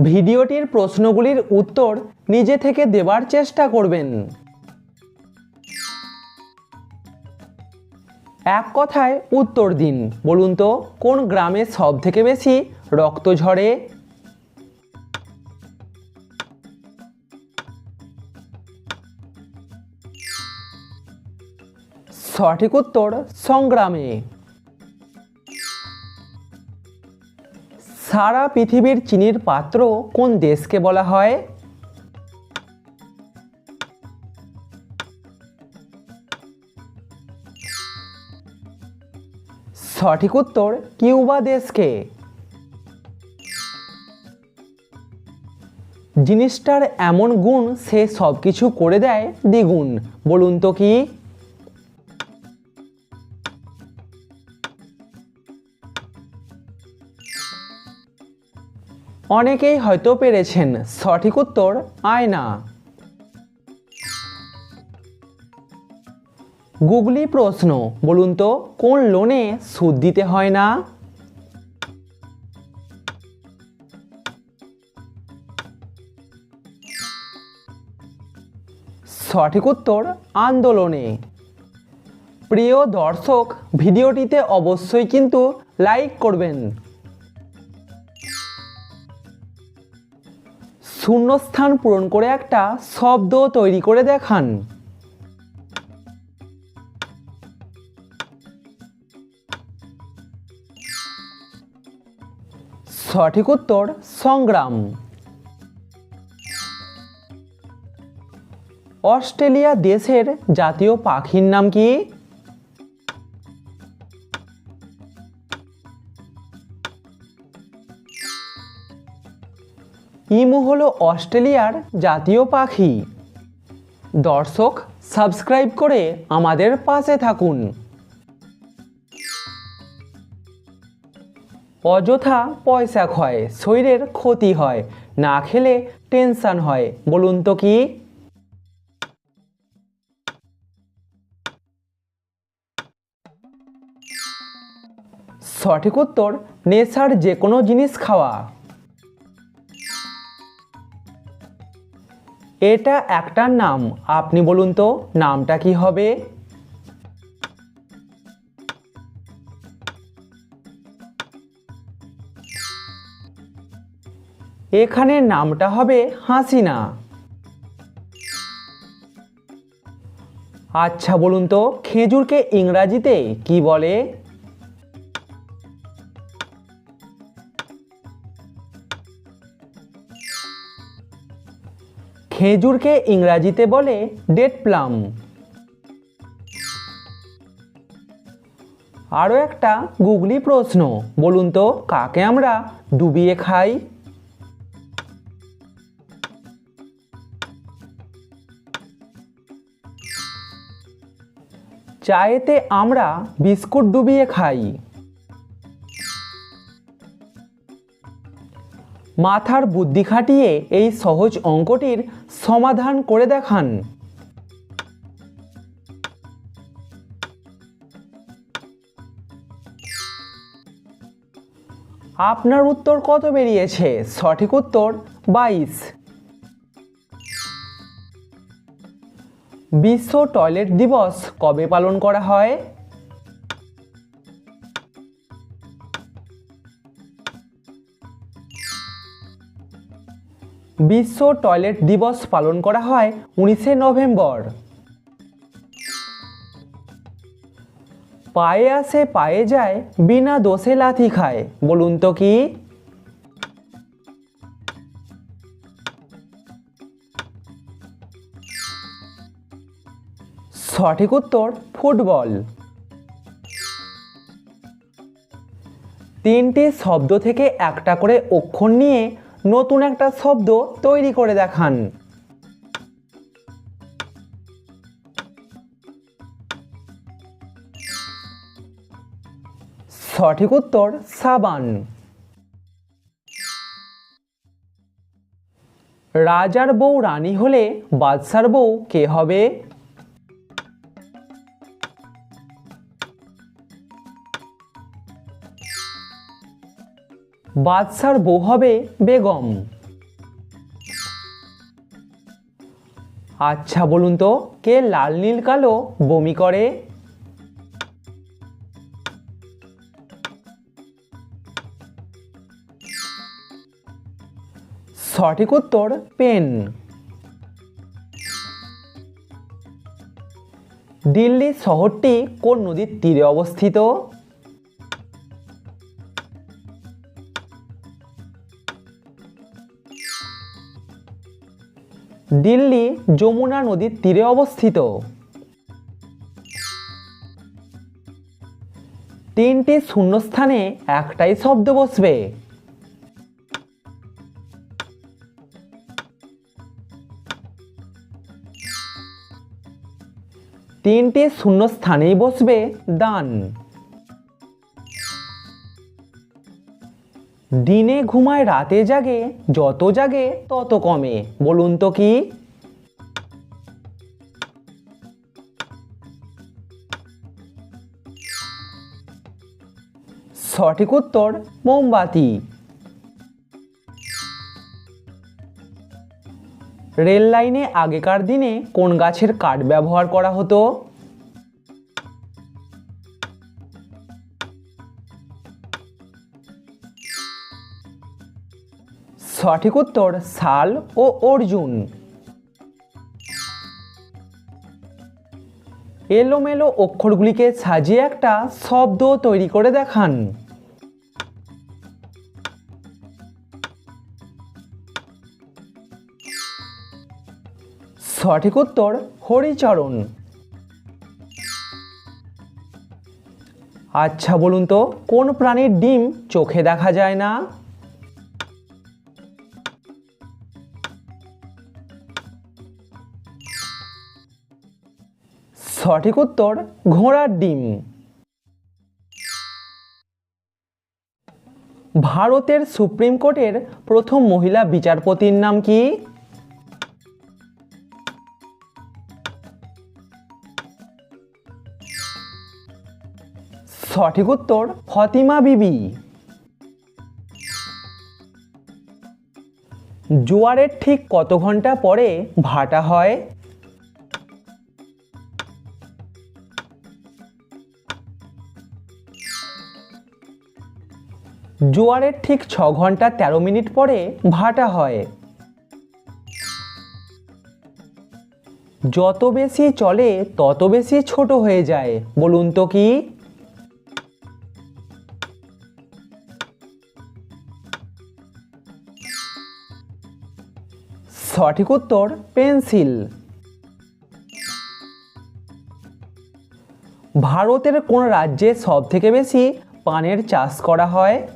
ভিডিওটির প্রশ্নগুলির উত্তর নিজে থেকে দেবার চেষ্টা করবেন। এক কথায় উত্তর দিন। বলুন তো, কোন গ্রামে সব থেকে বেশি রক্ত ঝরে? সঠিক উত্তর, সংগ্রামে। সারা পৃথিবীর চিনির পাত্র কোন দেশকে বলা হয়? সঠিক উত্তর, কিউবা দেশকে। জিনিসটার এমন গুণ সে সব কিছু করে দেয় দ্বিগুণ। বলুন তো কি? অনেকেই হয়তো পেরেছেন সঠিক উত্তর আয়না। গুগলি প্রশ্ন, বলুন তো, কোন লোনে সুদ দিতে হয় না? সঠিক উত্তর, আন্দোলনে। প্রিয় দর্শক, ভিডিওটিতে অবশ্যই কিন্তু লাইক করবেন। শূন্যস্থান পূরণ করে একটা শব্দ তৈরি করে দেখান। সঠিক উত্তর, সংগ্রাম। অস্ট্রেলিয়া দেশের জাতীয় পাখির নাম কি? হলো অস্ট্রেলিয়ার জাতীয় পাখি। দর্শক, সাবস্ক্রাইব করে আমাদের পাশে থাকুন। অযথা পয়সা ক্ষয়, শরীরের ক্ষতি হয়, না খেলে টেনশন হয়, বলুন তো কি? সঠিক উত্তর, নেশার যে কোনো জিনিস খাওয়া। এটা একটা নাম। আপনি বলুন তো, নামটা কি হবে? এখানে নামটা হবে হাসিনা। আচ্ছা বলুন তো, খেজুরকে ইংরাজিতে কি বলে? খেজুরকে ইংরাজিতে বলে ডেট প্লাম। আরও একটা গুগলি প্রশ্ন, বলুন তো, কাকে আমরা ডুবিয়ে খাই? চায়েতে আমরা বিস্কুট ডুবিয়ে খাই। মাথার বুদ্ধি খাটিয়ে এই সহজ অঙ্কটির সমাধান করে দেখান। আপনার উত্তর কত বেরিয়েছে? সঠিক উত্তর বাইশ। বিশ্ব টয়লেট দিবস কবে পালন করা হয়? বিশ্ব টয়লেট দিবস পালন করা হয় উনিশে নভেম্বর। পায়ে আসে পায়ে যায়, বিনা দোষে লাথি খায়। বলুন তো কি? সঠিক উত্তর, ফুটবল। তিনটি শব্দ থেকে একটা করে অক্ষর নিয়ে নতুন একটা শব্দ তৈরি করে দেখান। সঠিক উত্তর, সাবান। রাজার বউ রানী হলে বাদশার বউ কে হবে? বাদশার বউ হবে বেগম। আচ্ছা বলুন তো, কে লাল, নীল, কালো বমি করে? সঠিক উত্তর, পেন। দিল্লি শহরটি কোন নদীর তীরে অবস্থিত? দিল্লি যমুনা নদীর তীরে অবস্থিত। তিনটি শূন্যস্থানে একটাই শব্দ বসবে। তিনটি শূন্যস্থানেই বসবে দান। দিনে ঘুমায়, রাতে জাগে, যত জাগে, তত কমে। বলুন তো কি? সঠিক উত্তর, মোমবাতি। রেল লাইনে আগেকার দিনে কোন গাছের কাঠ ব্যবহার করা হতো? সঠিক উত্তর শাল ও অর্জুন। এলোমেলো অক্ষরগুলিকে সাজিয়ে একটা শব্দ তৈরি করে দেখান। সঠিক উত্তর হরিচরণ। আচ্ছা বলুন তো, কোন প্রাণীর ডিম চোখে দেখা যায় না? সঠিক উত্তর, ঘোড়ার ডিম। ভারতের সুপ্রিম কোর্টের প্রথম মহিলা বিচারপতির নাম কি? সঠিক উত্তর, ফতিমা বিবি। জোয়ারের ঠিক কত ঘণ্টা পরে ভাটা হয়? জোয়ারের ঠিক ছ ঘণ্টা তেরো মিনিট পরে ভাটা হয়। যত বেশি চলে, তত বেশি ছোট হয়ে যায়। বলুন তো কি? সঠিক উত্তর, পেন্সিল। ভারতের কোন রাজ্যে সব থেকে বেশি পানের চাষ করা হয়?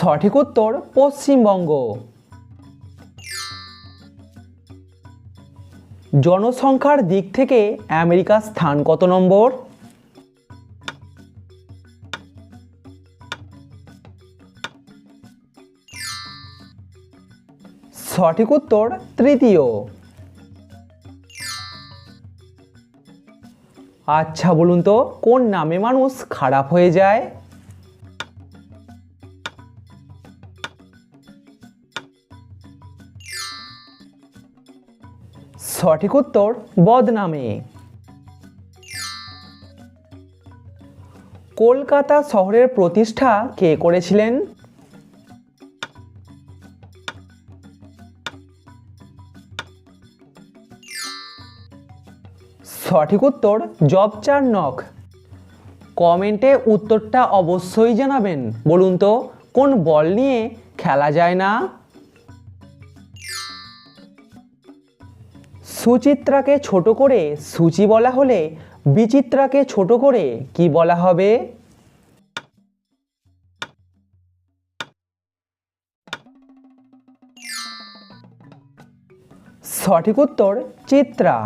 সঠিক উত্তর পশ্চিমবঙ্গ। জনসংখ্যার দিক থেকে আমেরিকার স্থান কত নম্বর? সঠিক উত্তর তৃতীয়। আচ্ছা বলুন তো, কোন নামে মানুষ খারাপ হয়ে যায়? সঠিক উত্তর বদনামে। কলকাতা শহরের প্রতিষ্ঠা কে করেছিলেন? সঠিক উত্তর জব চার্নক কমেন্টে উত্তরটা অবশ্যই জানাবেন। বলুন তো, কোন বল নিয়ে খেলা যায় না? সুচিত্রাকে ছোট করে সূচি বলা হলে বিচিত্রাকে ছোট করে কি বলা হবে? সঠিক উত্তর চিত্রা।